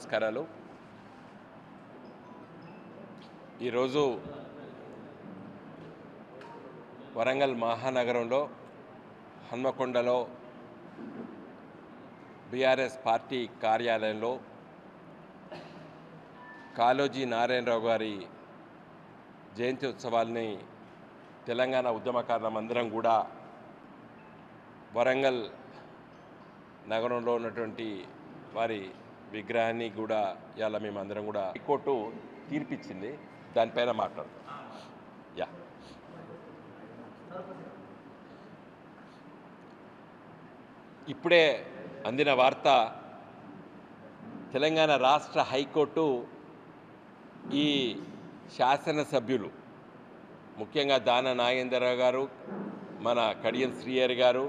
నమస్కారాలు. ఈరోజు వరంగల్ మహానగరంలో హన్మకొండలో బీఆర్ఎస్ పార్టీ కార్యాలయంలో కాళోజీ నారాయణరావు గారి జయంతి ఉత్సవాల్ని తెలంగాణ ఉద్యమకారులమందరం కూడా వరంగల్ నగరంలో ఉన్నటువంటి వారి విగ్రహాన్ని కూడా ఇవాళ మేమందరం కూడా హైకోర్టు తీర్పిచ్చింది. దానిపైన మాట్లాడు యా. ఇప్పుడే అందిన వార్త తెలంగాణ రాష్ట్ర హైకోర్టు ఈ శాసనసభ్యులు ముఖ్యంగా దాన నాగేంద్రరావు గారు మన కడియం శ్రీయర్ గారు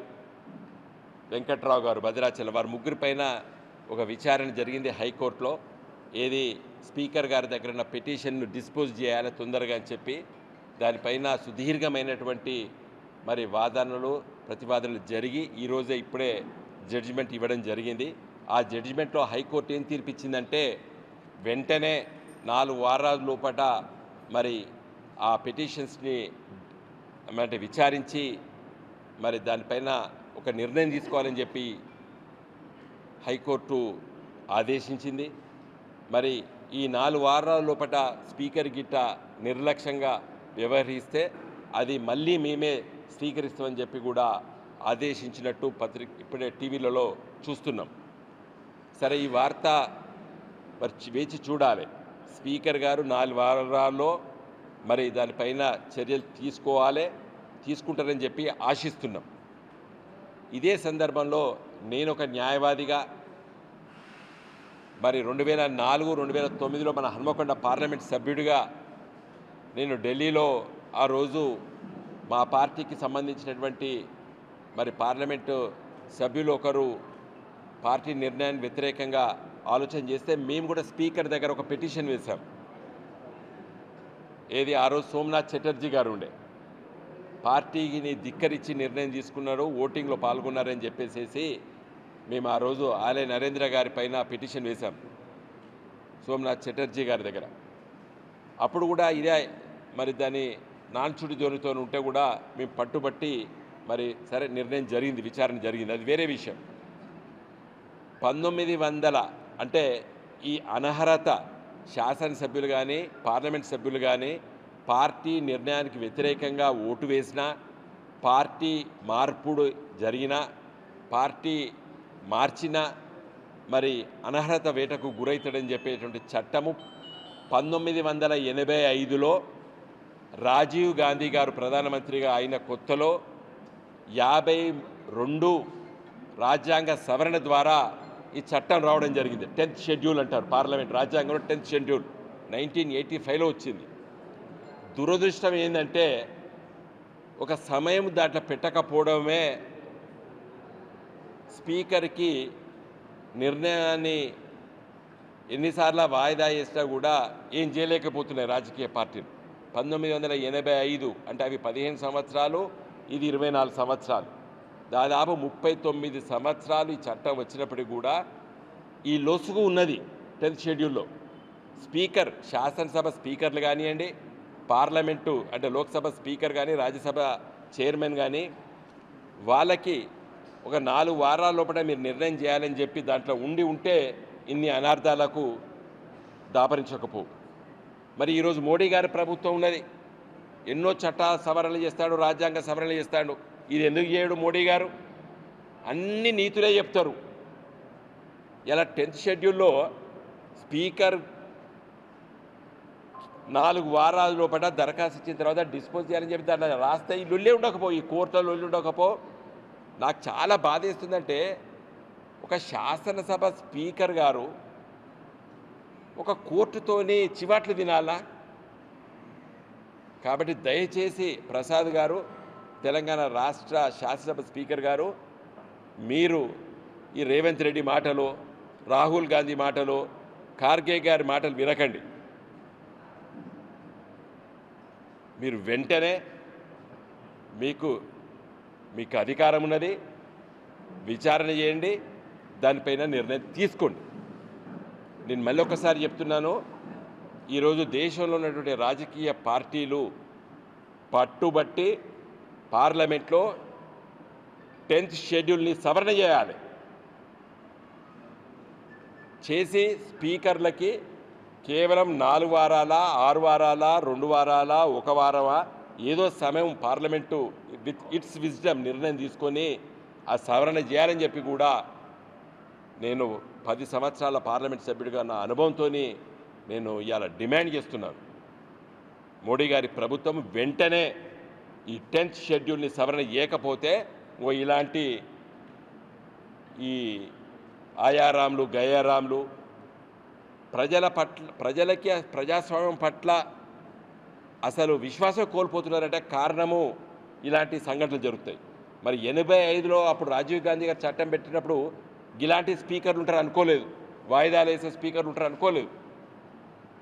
వెంకట్రావు గారు భద్రాచలం వారు ముగ్గురి పైన ఒక విచారణ జరిగింది హైకోర్టులో. ఏది స్పీకర్ గారి దగ్గర ఉన్న పిటిషన్ను డిస్పోజ్ చేయాలి తొందరగా అని చెప్పి దానిపైన సుదీర్ఘమైనటువంటి మరి వాదనలు ప్రతివాదనలు జరిగి ఈరోజే ఇప్పుడే జడ్జిమెంట్ ఇవ్వడం జరిగింది. ఆ జడ్జిమెంట్లో హైకోర్టు ఏం తీర్పిచ్చిందంటే వెంటనే నాలుగు వారాల లోపట మరి ఆ పిటిషన్స్ని అంటే విచారించి మరి దానిపైన ఒక నిర్ణయం తీసుకోవాలని చెప్పి హైకోర్టు ఆదేశించింది. మరి ఈ నాలుగు వారాల లోపల స్పీకర్ గిట్ట నిర్లక్ష్యంగా వ్యవహరిస్తే అది మళ్ళీ మేమే స్వీకరిస్తామని చెప్పి కూడా ఆదేశించినట్టు పత్రిక ఇప్పుడే టీవీలలో చూస్తున్నాం. సరే ఈ వార్త మరి వేచి చూడాలి. స్పీకర్ గారు నాలుగు వారాల్లో మరి దానిపైన చర్యలు తీసుకోవాలి తీసుకుంటారని చెప్పి ఆశిస్తున్నాం. ఇదే సందర్భంలో నేను ఒక న్యాయవాదిగా మరి రెండు వేల నాలుగు రెండు వేల తొమ్మిదిలో మన హన్మకొండ పార్లమెంట్ సభ్యుడిగా నేను ఢిల్లీలో ఆ రోజు మా పార్టీకి సంబంధించినటువంటి మరి పార్లమెంటు సభ్యులు ఒకరు పార్టీ నిర్ణయాన్ని వ్యతిరేకంగా ఆలోచన చేస్తే మేము కూడా స్పీకర్ దగ్గర ఒక పిటిషన్ వేశాం. ఏది ఆ రోజు సోమనాథ్ చటర్జీ గారు ఉండే పార్టీని ధిక్కరించి నిర్ణయం తీసుకున్నారు ఓటింగ్లో పాల్గొన్నారని చెప్పేసేసి మేము ఆ రోజు ఆలయ నరేంద్ర గారి పైన పిటిషన్ వేశాం. సోమనాథ్ చటర్జీ గారి దగ్గర. అప్పుడు కూడా ఇదే మరి దాని నాన్చుడి ధోనితో ఉంటే కూడా మేము పట్టుబట్టి మరి సరే నిర్ణయం జరిగింది విచారణ జరిగింది. అది వేరే విషయం. పంతొమ్మిది వందల అంటే ఈ అనర్హత శాసనసభ్యులు కానీ పార్లమెంట్ సభ్యులు కానీ పార్టీ నిర్ణయానికి వ్యతిరేకంగా ఓటు వేసినా పార్టీ మార్పుడు జరిగినా పార్టీ మార్చినా మరి అనర్హత వేటకు గురవుతాడని చెప్పేటువంటి చట్టము పంతొమ్మిది వందల ఎనభై ఐదులో రాజీవ్ గాంధీ గారు ప్రధానమంత్రిగా అయిన కొత్తలో యాభై రెండు రాజ్యాంగ సవరణ ద్వారా ఈ చట్టం రావడం జరిగింది. టెన్త్ షెడ్యూల్ అంటారు పార్లమెంట్ రాజ్యాంగంలో టెన్త్ షెడ్యూల్ నైన్టీన్ ఎయిటీ ఫైవ్లో వచ్చింది. దురదృష్టం ఏంటంటే ఒక సమయం దాంట్లో పెట్టకపోవడమే స్పీకర్కి నిర్ణయాన్ని ఎన్నిసార్లు వాయిదా వేసినా కూడా ఏం చేయలేకపోతున్నాయి రాజకీయ పార్టీలు. పంతొమ్మిది వందల ఎనభై ఐదు అంటే అవి పదిహేను సంవత్సరాలు ఇది ఇరవై నాలుగు సంవత్సరాలు. దాదాపు ముప్పై తొమ్మిది సంవత్సరాలు ఈ చట్టం వచ్చినప్పటికి కూడా ఈ లొసుగు ఉన్నది టెన్త్ షెడ్యూల్లో. స్పీకర్ శాసనసభ స్పీకర్లు కానివ్వండి పార్లమెంటు అంటే లోక్సభ స్పీకర్ కానీ రాజ్యసభ చైర్మన్ కానీ వాళ్ళకి ఒక నాలుగు వారాల లోపల మీరు నిర్ణయం చేయాలని చెప్పి దాంట్లో ఉండి ఉంటే ఇన్ని అనార్థాలకు దాపరించకపోవు. మరి ఈరోజు మోడీ గారి ప్రభుత్వం ఉన్నది. ఎన్నో చట్ట సవరణలు చేస్తాడు రాజ్యాంగ సవరణలు చేస్తాడు. ఇది ఎందుకు చేయడు మోడీ గారు? అన్ని నీతులే చెప్తారు. ఇలా టెన్త్ షెడ్యూల్లో స్పీకర్ నాలుగు వారాల లోపల దరఖాస్తు ఇచ్చిన తర్వాత డిస్పోజ్ చేయాలని చెప్పి దాంట్లో రాస్తే ఈ లొల్లే ఉండకపో ఈ కోర్టులో లొల్లి ఉండకపో నాకు చాలా బాధేస్తుందంటే ఒక శాసనసభ స్పీకర్ గారు ఒక కోర్టుతోని చివాట్లు తినాలా? కాబట్టి దయచేసి ప్రసాద్ గారు తెలంగాణ రాష్ట్ర శాసనసభ స్పీకర్ గారు మీరు ఈ రేవంత్ రెడ్డి మాటలు రాహుల్ గాంధీ మాటలు ఖార్గే గారి మాటలు వినకండి. మీరు వెంటనే మీకు మీకు అధికారం ఉన్నది విచారణ చేయండి దానిపైన నిర్ణయం తీసుకోండి. నేను మళ్ళీ ఒకసారి చెప్తున్నాను ఈరోజు దేశంలో ఉన్నటువంటి రాజకీయ పార్టీలు పట్టుబట్టి పార్లమెంట్లో టెన్త్ షెడ్యూల్ని సవరణ చేయాలి. చేసి స్పీకర్లకి కేవలం నాలుగు వారాల ఆరు వారాల రెండు వారాల ఒక వారమా? ఏదో సమయం పార్లమెంటు విత్ ఇట్స్ విజ్డమ్ నిర్ణయం తీసుకొని ఆ సవరణ చేయాలని చెప్పి కూడా నేను పది సంవత్సరాల పార్లమెంట్ సభ్యుడిగా నా అనుభవంతో నేను ఇవాళ డిమాండ్ చేస్తున్నాను. మోడీ గారి ప్రభుత్వం వెంటనే ఈ టెన్త్ షెడ్యూల్ని సవరణ చేయకపోతే ఓ ఇలాంటి ఈ ఆయారాములు గయారాములు ప్రజల పట్ల ప్రజలకి ప్రజాస్వామ్యం పట్ల అసలు విశ్వాసం కోల్పోతున్నారంటే కారణము ఇలాంటి సంఘటనలు జరుగుతాయి. మరి ఎనభై ఐదులో అప్పుడు రాజీవ్ గాంధీ గారు చట్టం పెట్టినప్పుడు ఇలాంటి స్పీకర్లు ఉంటారు అనుకోలేదు. వాయిదాలు వేసే స్పీకర్లు ఉంటారు అనుకోలేదు.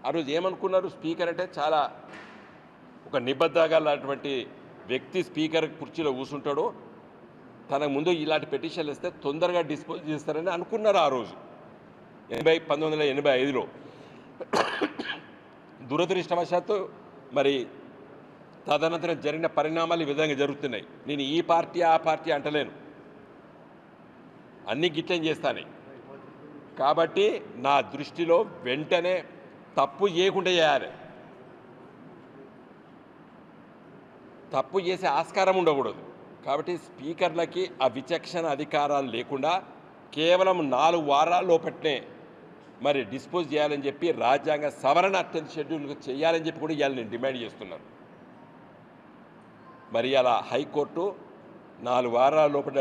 ఆ రోజు ఏమనుకున్నారు? స్పీకర్ అంటే చాలా ఒక నిబద్ధగలటువంటి వ్యక్తి స్పీకర్ కుర్చీలో కూర్చుంటాడు. తనకు ముందు ఇలాంటి పిటిషన్లు ఇస్తే తొందరగా డిస్పోజ్ చేస్తారని అనుకున్నారు ఆ రోజు. ఎనభై పంతొమ్మిది వందల ఎనభై ఐదులో. దురదృష్టవశాత్తు మరి తదనంతరం జరిగిన పరిణామాలు ఈ విధంగా జరుగుతున్నాయి. నేను ఈ పార్టీ ఆ పార్టీ అంటలేను. అన్ని గిట్లం చేస్తాను. కాబట్టి నా దృష్టిలో వెంటనే తప్పు చేయకుండా చేయాలి. తప్పు చేసే ఆస్కారం ఉండకూడదు. కాబట్టి స్పీకర్లకి ఆ విచక్షణ అధికారాలు లేకుండా కేవలం నాలుగు వారాల లోపట్నే మరి డిస్పోజ్ చేయాలని చెప్పి రాజ్యాంగ సవరణ అత్యంత షెడ్యూల్ చేయాలని చెప్పి కూడా ఇవాళ నేను డిమాండ్ చేస్తున్నాను. మరి అలా హైకోర్టు నాలుగు వారాల లోపల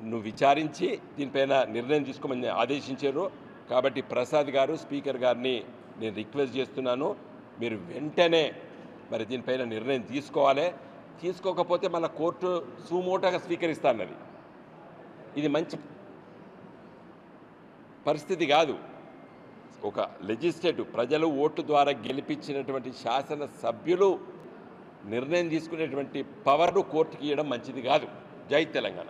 నువ్వు విచారించి దీనిపైన నిర్ణయం తీసుకోమని ఆదేశించారు. కాబట్టి ప్రసాద్ గారు స్పీకర్ గారిని నేను రిక్వెస్ట్ చేస్తున్నాను. మీరు వెంటనే మరి దీనిపైన నిర్ణయం తీసుకోవాలి. తీసుకోకపోతే మన కోర్టు సుమోటగా స్వీకరిస్తానది. ఇది మంచి పరిస్థితి కాదు. ఒక లెజిస్లేటివ్ ప్రజలు ఓటు ద్వారా గెలిపించినటువంటి శాసన సభ్యులు నిర్ణయం తీసుకునేటువంటి పవర్ను కోర్టుకి ఇవ్వడం మంచిది కాదు. జై తెలంగాణ.